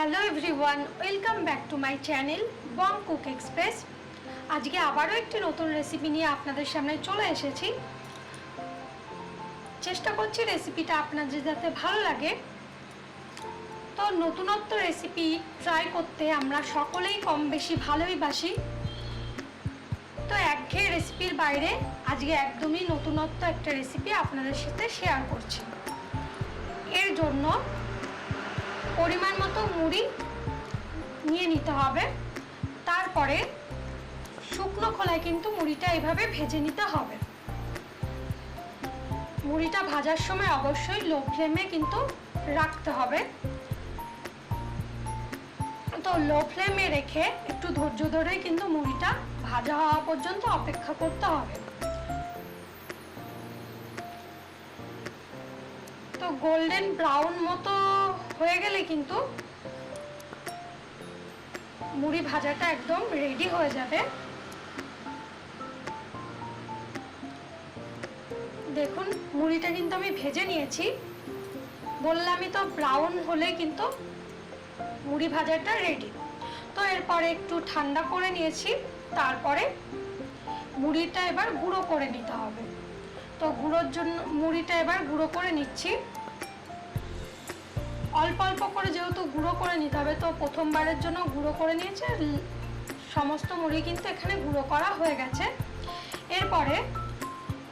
Hello everyone, welcome back to my channel Bong cook express. আজকে আবারও একটি নতুন রেসিপি নিয়ে আপনাদের সামনে চলে এসেছি। চেষ্টা করছি রেসিপিটা আপনাদের যাতে ভালো লাগে। তো নতুনত্ব রেসিপি ট্রাই করতে আমরা সকলেই কম বেশি ভালোই বাসি। তো একঘেয়ে রেসিপির বাইরে আজকে একদমই নতুনত্ব একটা রেসিপি আপনাদের সাথে শেয়ার করছি। এর জন্য পরিমাণ মতো মুড়ি নিয়ে নিতে হবে। তারপরে শুকনো খোলায় কিন্তু মুড়িটা এভাবে ভেজে নিতে হবে। মুড়িটা ভাজার সময় অবশ্যই লো ফ্লেমে কিন্তু রাখতে হবে। তো লো ফ্লেমে রেখে একটু ধৈর্য ধরে কিন্তু মুড়িটা ভাজা হওয়া পর্যন্ত অপেক্ষা করতে হবে। গোল্ডেন ব্রাউন মতো হয়ে গেলে কিন্তু মুড়ি ভাজাটা একদম রেডি হয়ে যাবে। দেখুন, মুড়িটা কিন্তু আমি ভেজে নিয়েছি। বললামই তো ব্রাউন হলে কিন্তু মুড়ি ভাজাটা রেডি তো এরপরে একটু ঠান্ডা করে নিয়েছি, তারপরে মুড়িটা এবার গুঁড়ো করে নিতে হবে। তো গুঁড়োর জন্য, মুড়িটা এবার গুঁড়ো করে নিচ্ছি। অল্প অল্প করে যেহেতু গুঁড়ো করে নিতে হবে, তো প্রথমবারের জন্য গুঁড়ো করে নিয়েছে সমস্ত মুড়ি কিন্তু এখানে গুঁড়ো করা হয়ে গেছে। এরপরে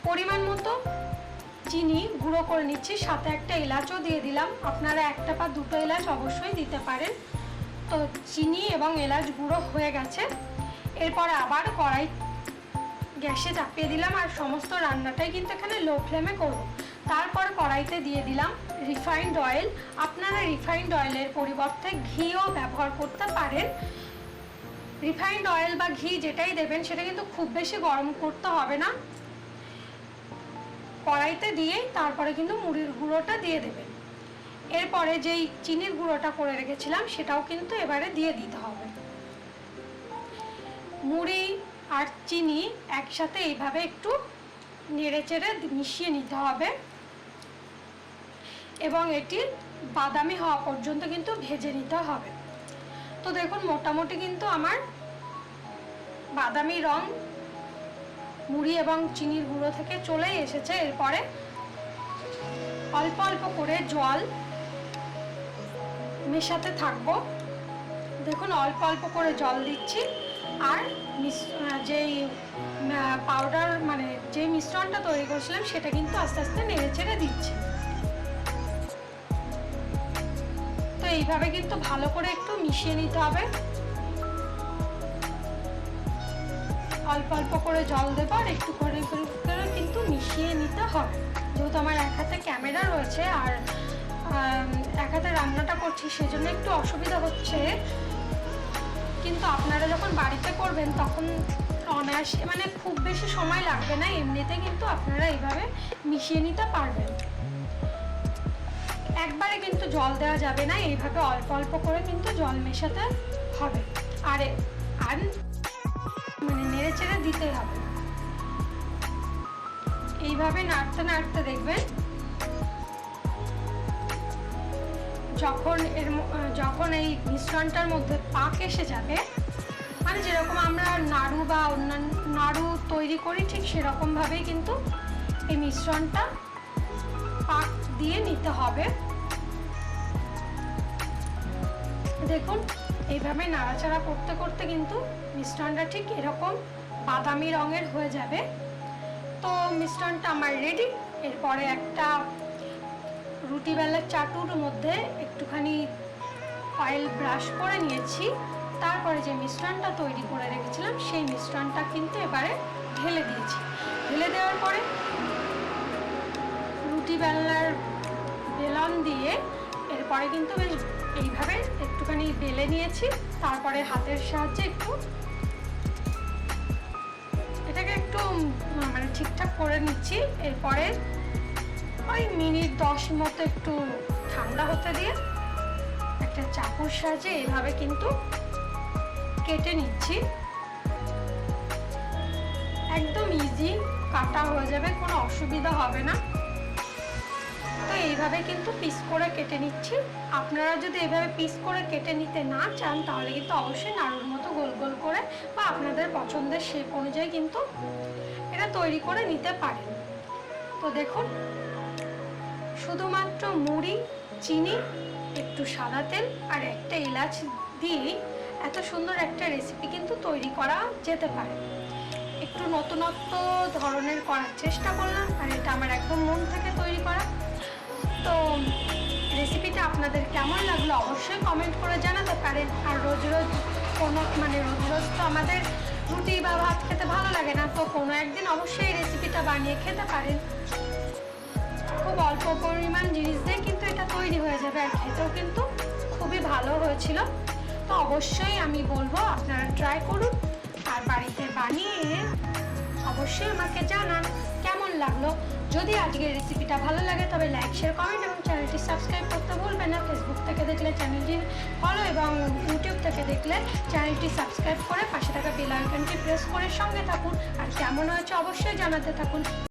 পরিমাণ মতো চিনি গুঁড়ো করে নিচ্ছি, সাথে একটা এলাচও দিয়ে দিলাম। আপনারা একটা বা দুটো এলাচ অবশ্যই দিতে পারেন। তো চিনি এবং এলাচ গুঁড়ো হয়ে গেছে। এরপরে আবার কড়াই গ্যাসে চাপিয়ে দিলাম আর সমস্ত রান্নাটাই কিন্তু এখানে লো ফ্লেমে করব। তারপর কড়াইতে দিয়ে দিলাম রিফাইন্ড অয়েল আপনারা রিফাইন্ড অয়েলের পরিবর্তে ঘিও ব্যবহার করতে পারেন। রিফাইন্ড অয়েল বা ঘি যেটাই দেবেন, সেটা কিন্তু খুব বেশি গরম করতে হবে না। কড়াইতে দিয়ে তারপরে কিন্তু মুড়ির গুঁড়োটা দিয়ে দেবেন। এরপরে যেই চিনির গুঁড়োটা করে রেখেছিলাম, সেটাও কিন্তু এবারে দিয়ে দিতে হবে। মুড়ি আর চিনি একসাথে এইভাবে একটু নেড়ে চেড়ে মিশিয়ে নিতে হবে। এবং এটি বাদামি হওয়া পর্যন্ত কিন্তু ভেজে নিতে হবে। তো দেখুন, মোটামুটি কিন্তু আমার বাদামি রং মুড়ি এবং চিনির গুঁড়ো থেকে চলেই এসেছে। এরপরে অল্প অল্প করে জল মেশাতে থাকব। দেখুন, অল্প অল্প করে জল দিচ্ছি। আর যেই পাউডার মানে যে মিশ্রণটা তৈরি করেছিলাম, সেটা কিন্তু আস্তে আস্তে নেড়ে চেড়ে দিচ্ছি। তো এইভাবে কিন্তু ভালো করে একটু মিশিয়ে নিতে হবে। অল্প অল্প করে জল দেবো আর একটু করে করে কিন্তু মিশিয়ে নিতে হবে। যেহেতু আমার এক হাতে ক্যামেরা রয়েছে আর এক হাতে রান্নাটা করছি, সেজন্য একটু অসুবিধা হচ্ছে। কিন্তু আপনারা যখন বাড়িতে করবেন তখন অনায়াসে মানে খুব বেশি সময় লাগবে না, এমনিতে কিন্তু আপনারা এইভাবে মিশিয়ে নিতে পারবেন। একবারে কিন্তু জল দেওয়া যাবে না, এইভাবে অল্প অল্প করে কিন্তু জল মেশাতে হবে। আরে আর মানে নেড়ে চেড়ে দিতে হবে। এইভাবে নাড়তে নাড়তে দেখবেন, যখন এর যখন এই মিশ্রণটার মধ্যে পাক এসে যাবে মানে যেরকম আমরা নাড়ু বা অন্যান্য নাড়ু তৈরি করি, ঠিক সেরকমভাবেই কিন্তু এই মিশ্রণটা পাক দিয়ে নিতে হবে। দেখুন, এইভাবে নাড়াচাড়া করতে করতে কিন্তু মিশ্রণটা ঠিক এরকম বাদামি রঙের হয়ে যাবে। তো মিশ্রণটা আমার রেডি এরপরে একটা রুটি বেলার চাটুর মধ্যে একটুখানি অয়েল ব্রাশ করে নিয়েছি। তারপরে যে মিশ্রণটা তৈরি করে রেখেছিলাম, সেই মিশ্রণটা কিন্তু এবারে ঢেলে দিয়েছি। ঢেলে দেওয়ার পরে রুটি বেলার বেলন দিয়ে এরপরে কিন্তু বেশ এইভাবে একটুখানি বেলে নিয়েছি, তারপরে হাতের সাহায্যে একটু এটাকে একটু মানে ঠিকঠাক করে নিচ্ছি। এরপরে ওই মিনিট দশ মতো একটু ঠান্ডা হতে দিয়ে একটা চাকুর সাহায্যে এভাবে কিন্তু কেটে নিচ্ছি। একদম ইজি কাটা হয়ে যাবে, কোনো অসুবিধা হবে না। তো এইভাবে কিন্তু পিস করে কেটে নিচ্ছি। আপনারা যদি এভাবে পিস করে কেটে নিতে না চান, তাহলে কিন্তু অবশ্যই নাড়ুর মতো গোল গোল করে বা আপনাদের পছন্দের শেপ অনুযায়ী কিন্তু এটা তৈরি করে নিতে পারেন। তো দেখুন, শুধুমাত্র মুড়ি, চিনি, একটু সাদা তেল আর একটা এলাচ দিয়েই এত সুন্দর একটা রেসিপি কিন্তু তৈরি করা যেতে পারে। একটু নতুনত্ব ধরনের করার চেষ্টা করলাম আর এটা আমার একদম মন থেকে তৈরি করা। তো রেসিপিটা আপনাদের কেমন লাগল অবশ্যই কমেন্ট করে জানাতে পারেন। আর রোজ রোজ কোনো মানে রোজ রোজ তো আমাদের রুটি বা ভাত খেতে ভালো লাগে না, তো কোনো একদিন অবশ্যই এই রেসিপিটা বানিয়ে খেতে পারেন। খুব অল্প পরিমাণ জিনিস দিয়ে কিন্তু এটা তৈরি হয়ে যাবে আর খেতেও কিন্তু খুবই ভালো হয়েছিল। তো অবশ্যই আমি বলব আপনারা ট্রাই করুন, আর বাড়িতে বানিয়ে অবশ্যই আমাকে জানান কেমন লাগল। যদি আজকের রেসিপিটা ভালো লাগে, তবে লাইক শেয়ার কমেন্ট এবং চ্যানেলটি সাবস্ক্রাইব করতে ভুলবেন না। ফেসবুক থেকে দেখলে চ্যানেলটি ফলো এবং ইউটিউব থেকে দেখলে চ্যানেলটি সাবস্ক্রাইব করে পাশে থাকা বেল আইকনটি প্রেস করে সঙ্গে থাকুন। আর কেমন হয়েছে অবশ্যই জানাতে থাকুন।